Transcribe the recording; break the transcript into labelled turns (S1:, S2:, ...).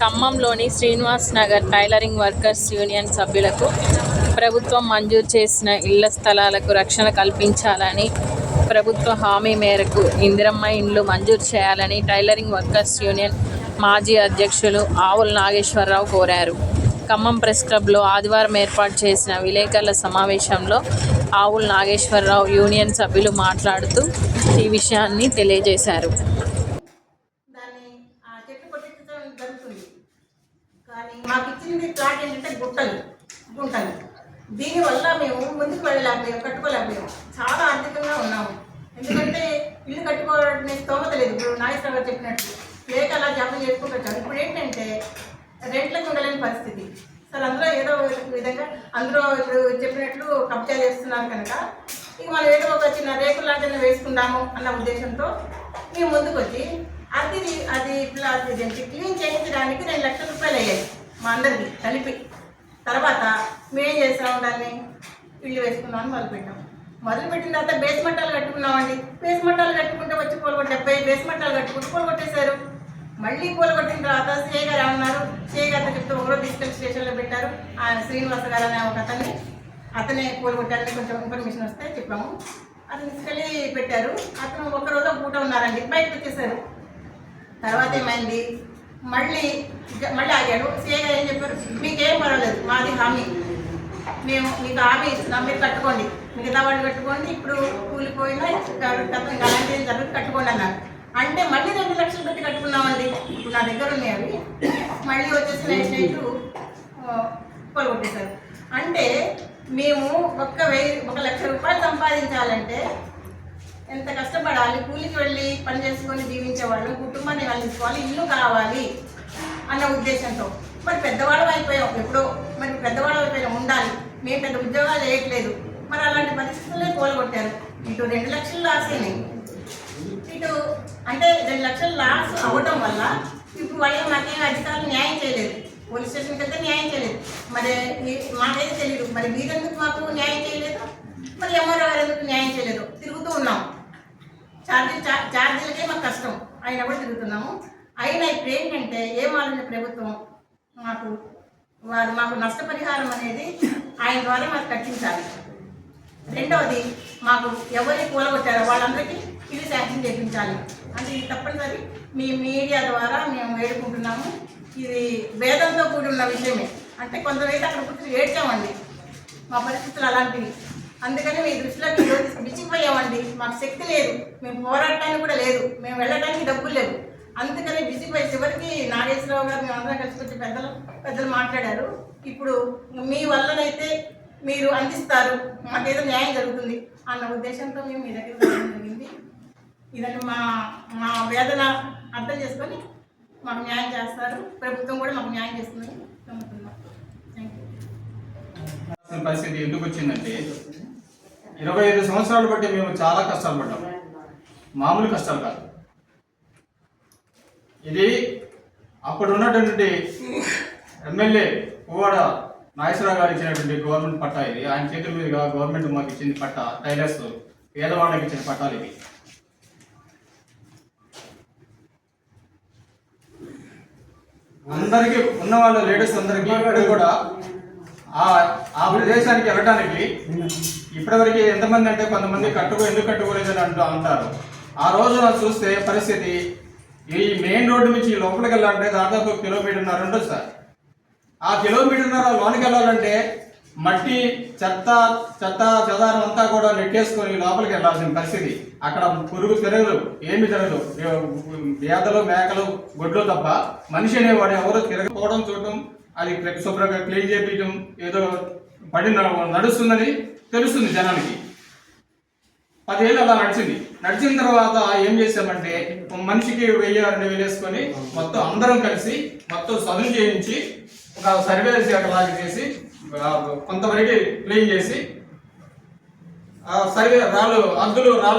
S1: ఖమ్మంలోని Srinivas Nagar tailoring workers union సభ్యులకు ప్రభుత్వం మంజూరు చేసిన ఇళ్ళ స్థలాలకు రక్షణ కల్పించాలని ప్రభుత్వ హామీ మేరకు ఇందిరమ్మ ఇండ్లు మంజూరు చేయాలని టైలరింగ్ వర్కర్స్ యూనియన్ మాజీ అధ్యక్షులు ఆవుల నాగేశ్వరరావు కోరారు. ఖమ్మం ప్రెస్ క్లబ్లో ఆదివారం ఏర్పాటు చేసిన విలేకరుల సమావేశంలో ఆవుల నాగేశ్వరరావు యూనియన్ సభ్యులు మాట్లాడుతూ ఈ విషయాన్ని తెలియజేశారు
S2: దాన్ని ఆ చెట్టు కొట్టించడం జరుగుతుంది కానీ మాకు ఇచ్చింది ప్లాట్ ఏంటంటే గుట్టలు గుంటలు దీనివల్ల మేము ముందుకు వెళ్ళలేకపోయాము కట్టుకోలేకపోయాము చాలా ఆర్థికంగా ఉన్నాము. ఎందుకంటే ఇల్లు కట్టుకోవడానికి స్తోమత లేదు. ఇప్పుడు నాగేశ్వర గారు చెప్పినట్టు లేక అలా జాబ్ చేసుకుంటారు ఇప్పుడు ఏంటంటే రెంట్లకు ఉండలేని పరిస్థితి. అసలు అందులో ఏదో విధంగా అందులో ఇప్పుడు చెప్పినట్లు కబ్జా చేస్తున్నారు కనుక ఇక మనం ఏదో ఒక చిన్న రేకులు లాంటివి వేసుకుందాము అన్న ఉద్దేశంతో మేము ముందుకు వచ్చి అది అది ఇట్లా ఇదేంటి క్లీన్ చేయించడానికి రెండు లక్షల రూపాయలు అయ్యాయి మా అందరికి కలిపి. తర్వాత మేం చేసాము దాన్ని. ఇల్లు వేసుకున్నామని మొదలుపెట్టాం మొదలుపెట్టిన తర్వాత బేస్ మట్టాలు కట్టుకున్నామండి. బేస్ మట్టాలు కట్టుకుంటే వచ్చి పూలగొట్టి డెబ్బై బేస్ మట్టాలు కట్టుకుంటూ పూలగొట్టేశారు మళ్ళీ పూలగొట్టిన తర్వాత సిఐ గారు ఏమన్నారు? సిఐ గారితో చెప్తే ఒకరోజు తీసుకెళ్ళి స్టేషన్లో పెట్టారు. ఆయన శ్రీనివాస గారు అనే ఒక అతన్ని అతనే పూలగొట్టాలని కొంచెం ఇన్ఫర్మేషన్ వస్తే చెప్పాము. అతను తీసుకెళ్ళి పెట్టారు. అతను ఒకరోజు పూట ఉన్నారండి. బయటకు వచ్చేసారు. తర్వాత ఏమైంది? మళ్ళీ మళ్ళీ సీఏ గారు ఏం చెప్పారు? మీకేం పర్వాలేదు మాది హామీ. మేము మీకు హామీ ఇస్తున్నాం మీరు కట్టుకోండి. మిగతా వాళ్ళు కట్టుకోండి ఇప్పుడు కూలిపోయినా అలాంటి జరుగుతుంది కట్టుకోండి అన్నారు. అంటే మళ్ళీ రెండు లక్షలు పెట్టి కట్టుకున్నామండి. ఇప్పుడు నా దగ్గర ఉన్నాయి అవి. మళ్ళీ వచ్చేసి నైట్ నైట్ కొలగొట్టేశారు అంటే మేము ఒక్క వెయ్యి ఒక లక్ష రూపాయలు సంపాదించాలంటే ఎంత కష్టపడాలి కూలికి వెళ్ళి పని చేసుకొని జీవించే వాళ్ళు కుటుంబాన్ని వెళ్ళించుకోవాలి ఇల్లు కావాలి అన్న ఉద్దేశంతో. మరి పెద్దవాళ్ళం అయిపోయాం ఎప్పుడో. మరి పెద్దవాళ్ళం అయిపోయినా ఉండాలి. మేము పెద్ద ఉద్యోగాలు వేయట్లేదు మరి అలాంటి పరిస్థితుల్లో కోలగొట్టారు ఇటు రెండు లక్షలు లాస్ అయినాయి. ఇటు అంటే రెండు లక్షలు లాస్ అవ్వటం వల్ల ఇప్పుడు వాళ్ళకి మాకేం అధికారులు న్యాయం చేయలేదు. పోలీస్ స్టేషన్కి వెళ్తే న్యాయం చేయలేదు. మరి మాకైతే తెలియదు మరి మీరెందుకు మాకు న్యాయం చేయలేదు? మరి ఎంఆర్ఓ గారు ఎందుకు న్యాయం చేయలేదు? ఛార్జీ ఛార్జీలకే మాకు కష్టం. అయినా కూడా తిరుగుతున్నాము. అయినా ఇప్పుడు ఏంటంటే ఏం ఆలోచన ప్రభుత్వం? మాకు వారు మాకు నష్టపరిహారం అనేది ఆయన ద్వారా మాకు కట్టించాలి. రెండవది మాకు ఎవరి కూలగొట్టారో వాళ్ళందరికీ ఇది శాంక్షన్ చేయించాలి అంటే ఇది తప్పనిసరి. మీ మీడియా ద్వారా మేము వేడుకుంటున్నాము. ఇది వేదంతో కూడి ఉన్న విషయమే. అంటే కొంతమైతే అక్కడ కూర్చొని ఏడ్చామండి. మా పరిస్థితులు అలాంటివి. అందుకని మీ దృష్టిలో ఈరోజు విసిగిపోయామండి. మాకు శక్తి లేదు. మేము పోరాడటానికి కూడా లేదు. మేము వెళ్ళడానికి డబ్బులు లేవు. అందుకని విసిగిపోయి చివరికి నాగేశ్వరరావు గారు మేము అందరం కలిసి వచ్చి పెద్దలు పెద్దలు మాట్లాడారు. ఇప్పుడు మీ వల్లనైతే మీరు అందిస్తారు. మాకేదో న్యాయం జరుగుతుంది అన్న ఉద్దేశంతో మేము మీ దగ్గర జరిగింది. ఇదని మా మా వేదన అర్థం చేసుకొని మాకు న్యాయం చేస్తారు. ప్రభుత్వం కూడా మాకు న్యాయం చేస్తుందని నమ్ముతున్నాం. థ్యాంక్ యూ
S3: పరిస్థితి ఎందుకు వచ్చిందంటే ఇరవై ఐదు సంవత్సరాలు బట్టి మేము చాలా కష్టాలు పడ్డాం. మామూలు కష్టాలు కాదు. ఇది అప్పుడు ఉన్నటువంటి ఎమ్మెల్యే పువ్వాడ నాగేశ్వరరావు గారు ఇచ్చినటువంటి గవర్నమెంట్ పట్టా ఇది. ఆయన చేతుల మీదుగా గవర్నమెంట్ మాకు ఇచ్చింది పట్టా టైలర్స్ పేదవాళ్ళకి ఇచ్చిన పట్టాలు ఇవి. అందరికీ ఉన్న వాళ్ళ లేడీస్ అందరికీ కూడా ఆ ఆ ప్రదేశానికి వెళ్ళడానికి ఇప్పటివరకు ఎంతమంది అంటే కొంతమంది కట్టుకో ఎందుకు కట్టుకోలేదని అంటూ అంటారు. ఆ రోజున చూస్తే పరిస్థితి ఈ మెయిన్ రోడ్డు నుంచి లోపలికి వెళ్ళాలంటే దాదాపు కిలోమీటర్న్నర ఉంటుంది సార్. ఆ కిలోమీటర్న్నర లోనికి వెళ్ళాలంటే మట్టి చెత్త చెత్త చెదారం అంతా కూడా నెట్టేసుకొని లోపలికి వెళ్ళాల్సిన పరిస్థితి. అక్కడ పురుగు తిరగదు ఏమి తిరగదు. గేదలు మేకలు గొడ్లు తప్ప మనిషి అనేవాడు ఎవరు తిరగకపోవడం చూడటం అది శుభ్రంగా క్లీన్ చేపించడం ఏదో పడి నడుస్తుందని తెలుస్తుంది జనానికి. పదేళ్ళు అలా నడిచింది. నడిచిన తర్వాత ఏం చేసామంటే మనిషికి వెయ్యి రెండు వేలు వేసుకొని మొత్తం అందరం కలిసి మొత్తం చదువు చేయించి ఒక సర్వే లాగా చేసి కొంతవరకు క్లీన్ చేసి ఆ సర్వే రాళ్ళు అద్దులు రాళ్ళు